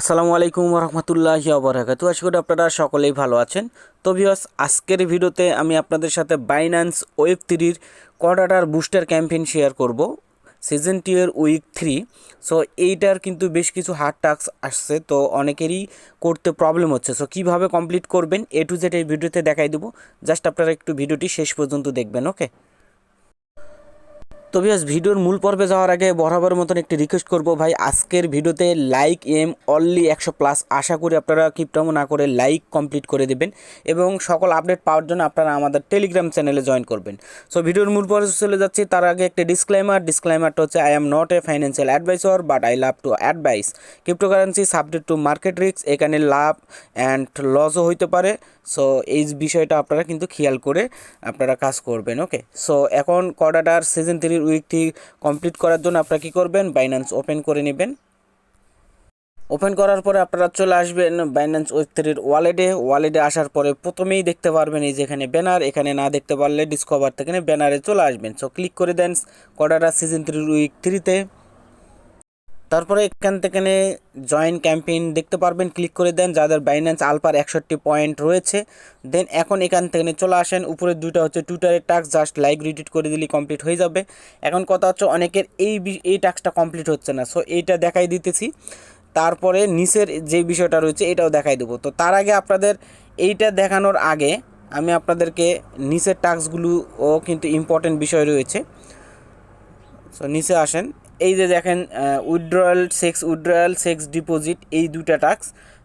আসসালামু আলাইকুম রহমতুল্লাহ বরাকাতু আশা করি আপনারা সকলেই ভালো আছেন। তো ভিউয়ার্স আজকের ভিডিওতে আমি আপনাদের সাথে বাইন্যান্স ওয়েব থ্রির কোয়ার্টার বুস্টার ক্যাম্পেইন শেয়ার করব সিজন টু এর উইক থ্রি সো এইটার কিন্তু বেশ কিছু হার্ড টাস্ক আসছে, তো অনেকেরই করতে প্রবলেম হচ্ছে। সো কীভাবে কমপ্লিট করবেন এ টু জেড এই ভিডিওতে দেখাই দেবো। জাস্ট আপনারা একটু ভিডিওটি শেষ পর্যন্ত দেখবেন ওকে তো বিয়াস ভিডিওর মূল পর্বে যাওয়ার আগে বরাবর মতন একটি রিকোয়েস্ট করব ভাই। আজকের ভিডিওতে লাইক এম অনলি একশো প্লাস আশা করি আপনারা কিপটামো না করে লাইক কমপ্লিট করে দেবেন এবং সকল আপডেট পাওয়ার জন্য আপনারা আমাদের টেলিগ্রাম চ্যানেলে জয়েন করবেন। সো ভিডিওর মূল পর্বে চলে যাচ্ছি। তার আগে একটি ডিসক্লাইমার ডিসক্লাইমারটা হচ্ছে I am not a financial advisor but I love to advise cryptocurrency subject to market risk এখানে লাভ অ্যান্ড লসও হইতে পারে। সো এই বিষয়টা আপনারা কিন্তু খেয়াল করে আপনারা কাজ করবেন ওকে সো এখন কর্ডাটার সিজন থ্রির উইকটি কমপ্লিট করার জন্য আপনারা কী করবেন? বাইন্যান্স ওপেন করে নেবেন। ওপেন করার পরে আপনারা চলে আসবেন বাইন্যান্স ওয়েব থ্রির ওয়ালেটে ওয়ালেটে আসার পরে প্রথমেই দেখতে পারবেন এই যে এখানে ব্যানার এখানে না দেখতে পারলে ডিসকভার থেকে ব্যানারে চলে আসবেন। সো ক্লিক করে দেন কর্ডাটার সিজন থ্রির উইক থ্রিতে তারপরে এখান থেকে জয়েন ক্যাম্পেইন দেখতে পারবেন ক্লিক করে দেন, যাদের বাইন্যান্স আলপার একষট্টি পয়েন্ট রয়েছে। দেন এখন এখান থেকে চলে আসেন, উপরে দুটো হচ্ছে টুইটারের টাস্ক জাস্ট লাইক রিটিট করে দিলে কমপ্লিট হয়ে যাবে। এখন কথা হচ্ছে অনেকের এই এই টাস্কটা কমপ্লিট হচ্ছে না সো এইটা দেখাই দিতেছি। তারপরে নিচের যে বিষয়টা রয়েছে, এটাও দেখাই দেবো। তো তার আগে আপনাদের এইটা দেখানোর আগে আমি আপনাদেরকে নিচের টাস্কগুলোও কিন্তু ইম্পর্টেন্ট বিষয় রয়েছে। সো নিচে আসেন এই যে দেখেন উইথড্রয়াল সেক্স উইথড্রয়াল সেক্স ডিপোজিট এই দুটা টাস্ক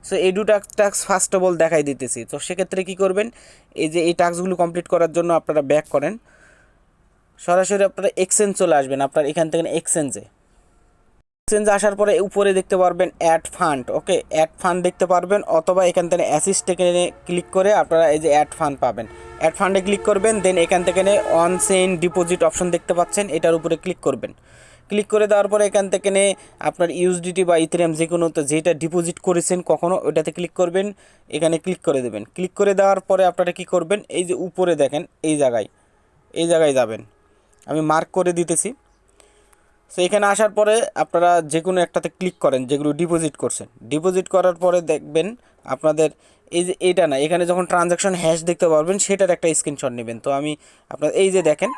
সো এই দুটা টাস্ক ফার্স্ট অফ অল দেখাই দিতেছি। তো সেক্ষেত্রে কী করবেন? এই যে এই টাস্কগুলো কমপ্লিট করার জন্য আপনারা ব্যাক করেন। সরাসরি আপনারা এক্সচেঞ্জ চলে আসবেন, আপনার এখান থেকে এক্সচেঞ্জে এক্সচেঞ্জ আসার পরে উপরে দেখতে পারবেন add fund okay add fund দেখতে পারবেন, অথবা এখান থেকে অ্যাসিস্ট থেকে ক্লিক করে আপনারা এই যে অ্যাড ফান্ড পাবেন। অ্যাড ফান্ডে ক্লিক করবেন দেন এখান থেকে অন সেন ডিপোজিট অপশন দেখতে পাচ্ছেন, এটার উপরে ক্লিক করবেন। ক্লিক করে দেওয়ার পরে এখান থেকে নে আপনার ইউএসডিটি বা ইথেরিয়াম যে কোনো তো যেটা ডিপোজিট করেছেন কখনো ওটাতে ক্লিক করবেন, এখানে ক্লিক করে দেবেন। ক্লিক করে দেওয়ার পরে আপনারা কি করবেন? এই যে উপরে দেখেন, এই জায়গায় এই জায়গায় যাবেন। আমি মার্ক করে দিতেছি। সো এখানে আসার পরে আপনারা যে কোনো একটাতে ক্লিক করেন, যেগুলো ডিপোজিট করছেন। ডিপোজিট করার পরে দেখবেন আপনাদের এই যে এইটা না, এখানে যখন ট্রানজ্যাকশন হ্যাশ দেখতে পারবেন, সেটার একটা স্ক্রিনশট নেবেন। তো আমি আপনার এই যে দেখেন,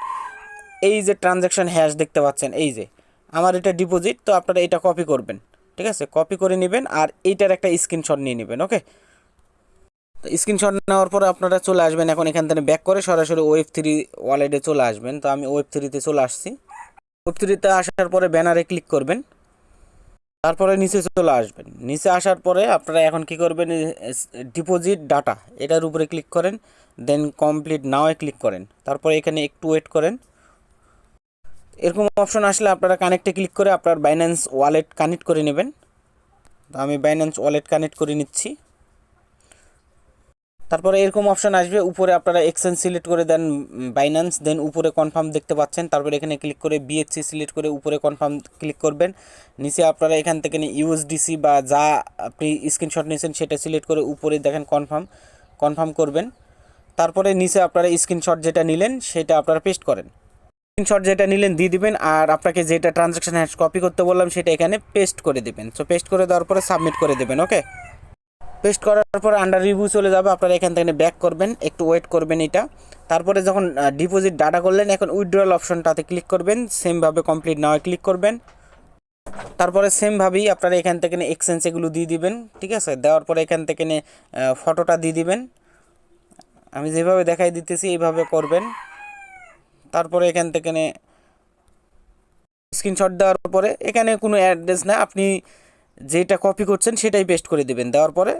এই যে ট্রানজ্যাকশন হ্যাশ দেখতে পাচ্ছেন, এই যে। আমার এটা ডিপোজিট তো আপনারা এটা কপি করবেন। ঠিক আছে? কপি করে নেবেন আর এইটার একটা স্ক্রিনশট নিয়ে নেবেন ওকে তো স্ক্রিনশট নেওয়ার পরে আপনারা চলে আসবেন এখন এখান থেকে ব্যাক করে সরাসরি ওয়েব থ্রি ওয়ালেটে চলে আসবেন। তো আমি ওয়েব থ্রিতে চলে আসছি। ওয়েব থ্রিতে আসার পরে ব্যানারে ক্লিক করবেন। তারপরে নিচে চলে আসবেন। নিচে আসার পরে আপনারা এখন কি করবেন? ডিপোজিট ডাটা এটার উপরে ক্লিক করেন দেন কমপ্লিট নাওয়ে ক্লিক করেন। তারপরে এখানে একটু ওয়েট করেন। এরকম অপশন আসলে আপনারা কানেক্টে ক্লিক করে আপনার বাইন্যান্স ওয়ালেট কানেক্ট করে নেবেন। তো আমি বাইন্যান্স ওয়ালেট কানেক্ট করে নিচ্ছি। তারপরে এরকম অপশন আসবে, উপরে আপনারা এক্সচেঞ্জ সিলেক্ট করে দেন বাইন্যান্স দেন উপরে কনফার্ম দেখতে পাচ্ছেন। তারপরে এখানে ক্লিক করে বিএসসি সিলেক্ট করে উপরে কনফার্ম ক্লিক করবেন। নিচে আপনারা এখান থেকে ইউএসডিসি বা যা আপনি স্ক্রিনশট নিয়েছেন সেটা সিলেক্ট করে উপরে দেখেন কনফার্ম কনফার্ম করবেন। তারপরে নিচে আপনারা স্ক্রিনশট যেটা নিলেন সেটা আপনারা পেস্ট করেন। স্ক্রিনশট যেটা নিলেন দিয়ে দিবেন, আর আপনাকে যেটা ট্রানজাকশন হ্যাশ কপি করতে বললাম সেটা এখানে পেস্ট করে দিবেন। সো পেস্ট করে দেওয়ার পরে সাবমিট করে দেবেন ওকে পেস্ট করার পর আন্ডার রিভিউ চলে যাবে, আপনারা এখান থেকে ব্যাক করবেন, একটু ওয়েট করবেন এটা। তারপরে যখন ডিপোজিট ডাটা করলেন, এখন উইথড্রয়াল অপশনটাতে ক্লিক করবেন সেমভাবে কমপ্লিট নাও ক্লিক করবেন। তারপরে সেমভাবেই আপনারা এখান থেকে এক্সচেঞ্জ এগুলো দিয়ে দিবেন, ঠিক আছে? দেওয়ার পরে এখান থেকে ফটোটা দিয়ে দিবেন। আমি যেভাবে দেখাই দিতেছি, এইভাবে করবেন। তারপরে এখান থেকে স্ক্রিনশট দেওয়ার পরে এখানে কোনো অ্যাড্রেস না, আপনি যেটা কপি করছেন সেটাই পেস্ট করে দেবেন। দেওয়ার পরে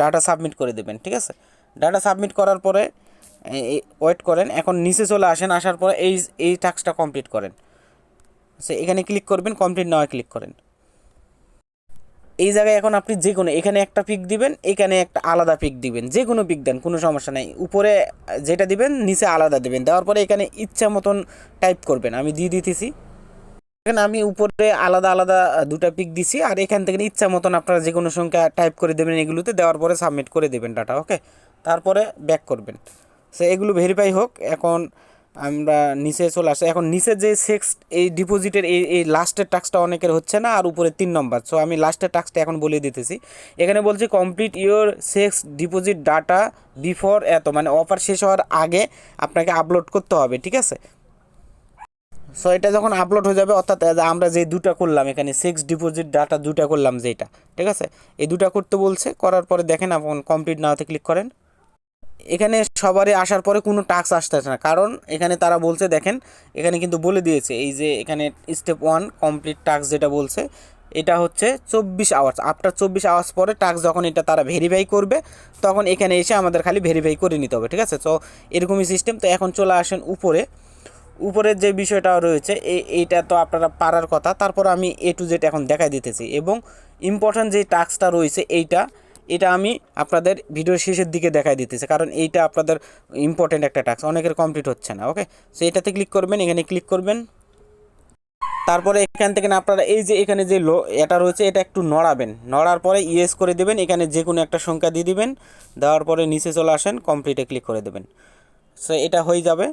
ডাটা সাবমিট করে দেবেন, ঠিক আছে? ডাটা সাবমিট করার পরে ওয়েট করেন, এখন নিচে চলে আসেন, আসার পরে এই এই টাস্কটা কমপ্লিট করেন। সে এখানে ক্লিক করবেন কমপ্লিট নাও ক্লিক করেন। এই জায়গায় এখন আপনি যে কোনো এখানে একটা পিক দিবেন, এখানে একটা আলাদা পিক দিবেন। যে কোনো পিক দেন, কোনো সমস্যা নাই। উপরে যেটা দিবেন, নিচে আলাদা দেবেন। দেওয়ার পরে এখানে ইচ্ছা মতন টাইপ করবেন। আমি দিয়ে দিতেছি। এখানে আমি উপরে আলাদা আলাদা দুটা পিক দিছি। আর এখান থেকে ইচ্ছা মতন আপনারা যে কোনো সংখ্যা টাইপ করে দেবেন এগুলোতে। দেওয়ার পরে সাবমিট করে দেবেন ডাটা ওকে তারপরে ব্যাক করবেন। সে এগুলো ভেরিফাই হোক। এখন আমরা নিচে চলে আসে এখন নিচে যে সেক্স এই ডিপোজিটের এই এই লাস্টের টাস্কটা অনেকের হচ্ছে না, আর উপরে তিন নম্বর সো আমি লাস্টের টাস্কটা এখন বলে দিতেছি। এখানে বলছি কমপ্লিট ইওর সেক্স ডিপোজিট ডাটা বিফোর এত মানে অফার শেষ হওয়ার আগে আপনাকে আপলোড করতে হবে, ঠিক আছে? সো এটা যখন আপলোড হয়ে যাবে, অর্থাৎ আমরা যে দুটা করলাম, এখানে সেক্স ডিপোজিট ডাটা দুটা করলাম যেটা ঠিক আছে? এই দুটা করতে বলছে, করার পরে দেখেন, আপনি কমপ্লিট নাওতে ক্লিক করেন। এখানে সবারই আসার পরে কোনো টাস্ক আসতেছে না। কারণ এখানে তারা বলছে, দেখেন, এখানে কিন্তু বলে দিয়েছে, এই যে এখানে স্টেপ ওয়ান কমপ্লিট টাস্ক যেটা বলছে, এটা হচ্ছে চব্বিশ আওয়ার্স আফটার চব্বিশ আওয়ার্স পরে টাস্ক যখন এটা তারা ভেরিফাই করবে, তখন এখানে এসে আমাদের খালি ভেরিফাই করে নিতে হবে, ঠিক আছে? তো এরকমই সিস্টেম তো এখন চলে আসেন উপরে। উপরের যে বিষয়টা রয়েছে এই এইটা তো আপনারা পারার কথা। তারপর আমি এ টু জেড এখন দেখাই দিতেছি। এবং ইম্পর্ট্যান্ট যে টাস্কটা রয়েছে, এইটা এটা আমি আপনাদের ভিডিওর শেষের দিকে দেখাই দিতেছি, কারণ এইটা আপনাদের ইম্পর্টেন্ট একটা টাস্ক অনেকের কমপ্লিট হচ্ছে না ওকে সো এটাতে ক্লিক করবেন, এখানে ক্লিক করবেন। তারপরে এখান থেকে আপনারা এই যে এখানে যে লো, এটা রয়েছে, এটা একটু নড়াবেন, নড়ার পরে ইয়েস করে দেবেন, এখানে যে কোনো একটা সংখ্যা দিয়ে দিবেন, দেওয়ার পরে নিচে চলে আসেন কমপ্লিটে ক্লিক করে দেবেন। সো এটা হয়ে যাবে।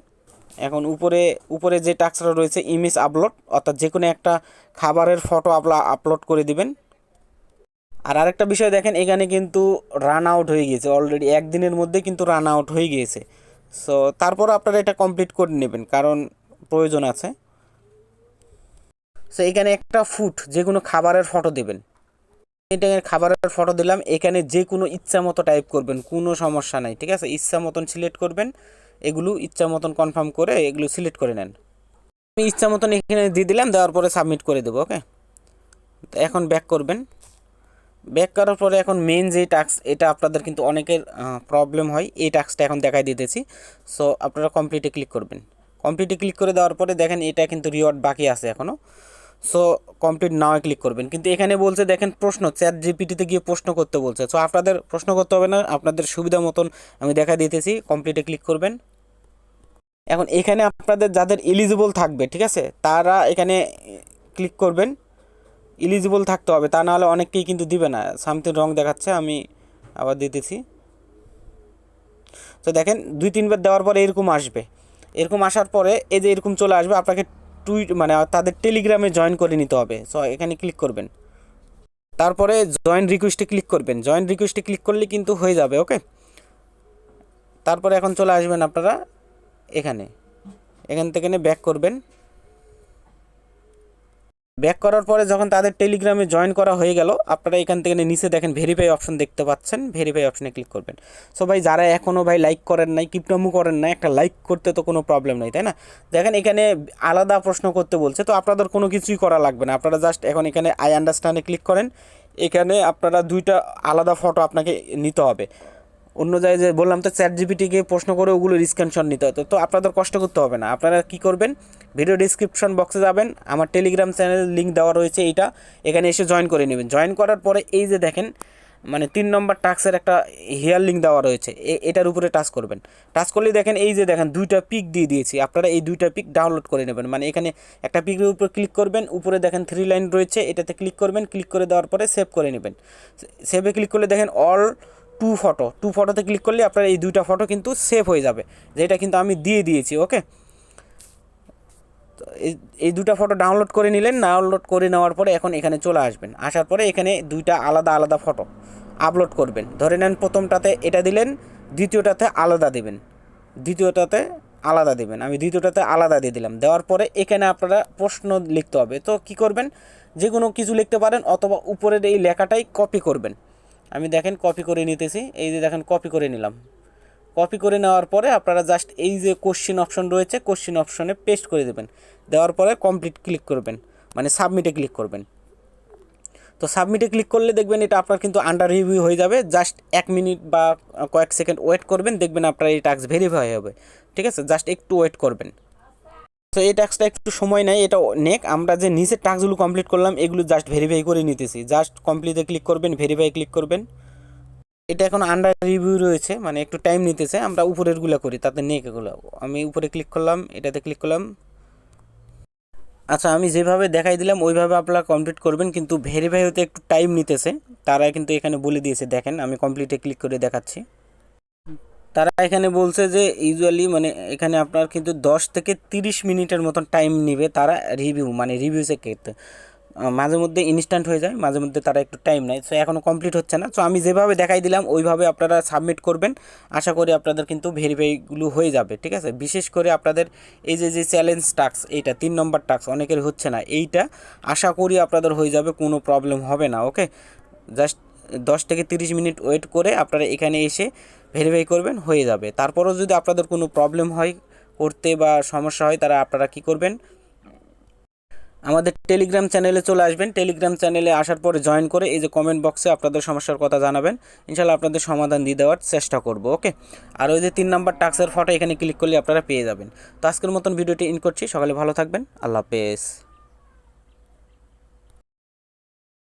এখন উপরে উপরে যে টাস্কটা রয়েছে ইমেজ আপলোড অর্থাৎ যে কোনো একটা খাবারের ফটো আপলা আপলোড করে দিবেন। আর আরেকটা বিষয় দেখেন, এখানে কিন্তু রান আউট হয়ে গিয়েছে অলরেডি একদিনের মধ্যে কিন্তু রান আউট হয়ে গিয়েছে। সো তারপর আপনারা এটা কমপ্লিট করে নেবেন, কারণ প্রয়োজন আছে। সো এখানে একটা ফুড যে কোনো খাবারের ফটো দেবেন। এটা খাবারের ফটো দিলাম, এখানে যে কোনো ইচ্ছা মতো টাইপ করবেন, কোনো সমস্যা নাই, ঠিক আছে? ইচ্ছা মতন সিলেক্ট করবেন, এগুলো ইচ্ছা মতন কনফার্ম করে এগুলো সিলেক্ট করে নেন। আমি ইচ্ছা মতন এখানে দিয়ে দিলাম, দেওয়ার পরে সাবমিট করে দেবো ওকে এখন ব্যাক করবেন। ব্যাক করার পরে এখন মেন যে টাস্ক এটা আপনাদের কিন্তু অনেকের প্রবলেম হয়। এই টাস্কটা এখন দেখাই দিতেছি। সো আপনারা কমপ্লিটে ক্লিক করবেন। কমপ্লিটে ক্লিক করে দেওয়ার পরে দেখেন এটা কিন্তু রিওয়ার্ড বাকি আছে এখনও সো কমপ্লিট নাও ক্লিক করবেন। কিন্তু এখানে বলছে, দেখেন প্রশ্ন চ্যাট জিপিটিতে গিয়ে প্রশ্ন করতে বলছে। সো আপনাদের প্রশ্ন করতে হবে না, আপনাদের সুবিধা মতন আমি দেখা দিতেছি। কমপ্লিটে ক্লিক করবেন। এখন এখানে আপনাদের যাদের এলিজিবল থাকবে, ঠিক আছে, তারা এখানে ক্লিক করবেন। এলিজিবল থাকতে হবে, তা নাহলে অনেককেই কিন্তু দিবে না। সামথিং রং দেখাচ্ছে, আমি আবার দিতেছি। তো দেখেন, দুই তিনবার দেওয়ার পরে এরকম আসবে। এরকম আসার পরে এই যে এরকম চলে আসবে, আপনাকে টুইট মানে তাদের টেলিগ্রামে জয়েন করে নিতে হবে। সো এখানে ক্লিক করবেন। তারপরে জয়েন রিকোয়েস্টে ক্লিক করবেন। জয়েন রিকোয়েস্টে ক্লিক করলে কিন্তু হয়ে যাবে ওকে তারপরে এখন চলে আসবেন আপনারা এখানে। এখান থেকে ব্যাক করবেন। ব্যাক করার পরে যখন তাদের টেলিগ্রামে জয়েন করা হয়ে গেল, আপনারা এখান থেকে নিচে দেখেন ভেরিফাই অপশন দেখতে পাচ্ছেন। ভেরিফাই অপশনে ক্লিক করবেন। সো ভাই, যারা এখনও ভাই লাইক করেন নাই কিপটামু করেন না একটা লাইক করতে তো কোনো প্রবলেম নেই, তাই না? দেখেন এখানে আলাদা প্রশ্ন করতে বলছে, তো আপনাদের কোনো কিছুই করা লাগবে না। আপনারা জাস্ট এখন এখানে আই আন্ডারস্ট্যান্ডে ক্লিক করেন। এখানে আপনারা দুইটা আলাদা ফটো আপনাকে নিতে হবে। অন্য জায়গায় যে বললাম তো চ্যাট জিপিটিকে প্রশ্ন করে ওগুলো স্ক্রিনশট নিতে হতো তো আপনাদের কষ্ট করতে হবে না। আপনারা কি করবেন? ভিডিও ডিসক্রিপশন বক্সে যাবেন। আমার টেলিগ্রাম চ্যানেল লিঙ্ক দেওয়া রয়েছে এইটা। এখানে এসে জয়েন করে নেবেন। জয়েন করার পরে এই যে দেখেন মানে তিন নম্বর টাস্কের একটা হেয়ার লিঙ্ক দেওয়া রয়েছে। এটার উপরে টাচ করবেন। টাচ করলে দেখেন, এই যে দেখেন, দুইটা পিক দিয়ে দিয়েছি। আপনারা এই দুইটা পিক ডাউনলোড করে নেবেন। মানে এখানে একটা পিকের উপরে ক্লিক করবেন। উপরে দেখেন থ্রি লাইন রয়েছে। এটাতে ক্লিক করবেন। ক্লিক করে দেওয়ার পরে সেভ করে নেবেন। সেভে ক্লিক করলে দেখেন অল টু ফটো টু ফটোতে ক্লিক করলে আপনার এই দুইটা ফটো কিন্তু সেভ হয়ে যাবে, যেটা কিন্তু আমি দিয়ে দিয়েছি ওকে এই দুটা ফটো ডাউনলোড করে নিলেন ডাউনলোড করে নেওয়ার পরে এখন এখানে চলে আসবেন, আসার পরে এখানে দুইটা আলাদা আলাদা ফটো আপলোড করবেন, ধরে নেন প্রথমটাতে এটা দিলেন, দ্বিতীয়টাতে আলাদা দেবেন, দ্বিতীয়টাতে আলাদা দেবেন, আমি দ্বিতীয়টাতে আলাদা দিয়ে দিলাম, দেওয়ার পরে এখানে আপনারা প্রশ্ন লিখতে হবে, তো কি করবেন? যে কোনো কিছু লিখতে পারেন অথবা উপরের এই লেখাটাই কপি করবেন। আমি দেখেন কপি করে নিতেছি। এই যে দেখেন কপি করে নিলাম। কপি করে নেওয়ার পরে আপনারা জাস্ট এই যে কোশ্চিন অপশন রয়েছে কোশ্চিন অপশনে পেস্ট করে দেবেন। দেওয়ার পরে কমপ্লিট ক্লিক করবেন। মানে সাবমিটে ক্লিক করবেন। তো সাবমিটে ক্লিক করলে দেখবেন এটা আপনার কিন্তু আন্ডার রিভিউ হয়ে যাবে। জাস্ট এক মিনিট বা কয়েক সেকেন্ড ওয়েট করবেন। দেখবেন আপনার এই টাস্ক ভেরিফাই হবে। ঠিক আছে? জাস্ট একটু ওয়েট করবেন। তো এই টাস্কটা একটু সময় নেয়, এটা নেক। আমরা যে নিচের টাস্কগুলো কমপ্লিট করলাম, এগুলো জাস্ট ভেরিফাই করে নিতেছি। জাস্ট কমপ্লিটে ক্লিক করবেন ভেরিফাই ক্লিক করবেন। এটা এখন আন্ডার রিভিউ রয়েছে মানে একটু টাইম নিতেছে, আমরা উপরেরগুলো করি, তাতে নেক এগুলো। আমি উপরে ক্লিক করলাম, এটাতে ক্লিক করলাম। আচ্ছা আমি যেভাবে দেখাই দিলাম, ওইভাবে আপনারা কমপ্লিট করবেন, কিন্তু ভেরিফাই হতে একটু টাইম নিতেছে। তারা কিন্তু এখানে বলে দিয়েছে, দেখেন, আমি কমপ্লিটে ক্লিক করে দেখাচ্ছি। তারা এখানে বলছে যে ইউজুয়ালি মানে এখানে আপনার কিন্তু দশ থেকে তিরিশ মিনিটের মতন টাইম নেবে তারা রিভিউ মানে রিভিউ করতে মাঝে মধ্যে ইনস্ট্যান্ট হয়ে যায়, মাঝে মধ্যে তারা একটু টাইম নেয়। সো এখনও কমপ্লিট হচ্ছে না। সো আমি যেভাবে দেখাই দিলাম, ওইভাবে আপনারা সাবমিট করবেন। আশা করি আপনাদের কিন্তু ভেরিফাইগুলো হয়ে যাবে, ঠিক আছে? বিশেষ করে আপনাদের এই যে যে চ্যালেঞ্জ টাস্ক এইটা, তিন নম্বর টাস্ক অনেকের হচ্ছে না। এইটা আশা করি আপনাদের হয়ে যাবে, কোনো প্রবলেম হবে না ওকে জাস্ট দশ থেকে তিরিশ মিনিট ওয়েট করে আপনারা এখানে এসে ভেরিফাই করবেন, হয়ে যাবে। তারপরেও যদি আপনাদের কোনো প্রবলেম হয়, করতে বা সমস্যা হয়, তারা আপনারা কি করবেন? আমাদের টেলিগ্রাম চ্যানেলে চলে আসবেন। টেলিগ্রাম চ্যানেলে আসার পরে জয়েন করে এই যে কমেন্ট বক্সে আপনাদের সমস্যার কথা জানাবেন। ইনশাল্লাহ আপনাদের সমাধান দিয়ে দেওয়ার চেষ্টা করব, ওকে? আর ওই যে তিন নাম্বার টাক্সের ফটো এখানে ক্লিক করলে আপনারা পেয়ে যাবেন। তো আজকের মতন ভিডিওটি ইন করছি। সকালে ভালো থাকবেন। আল্লাহ হাফেজ।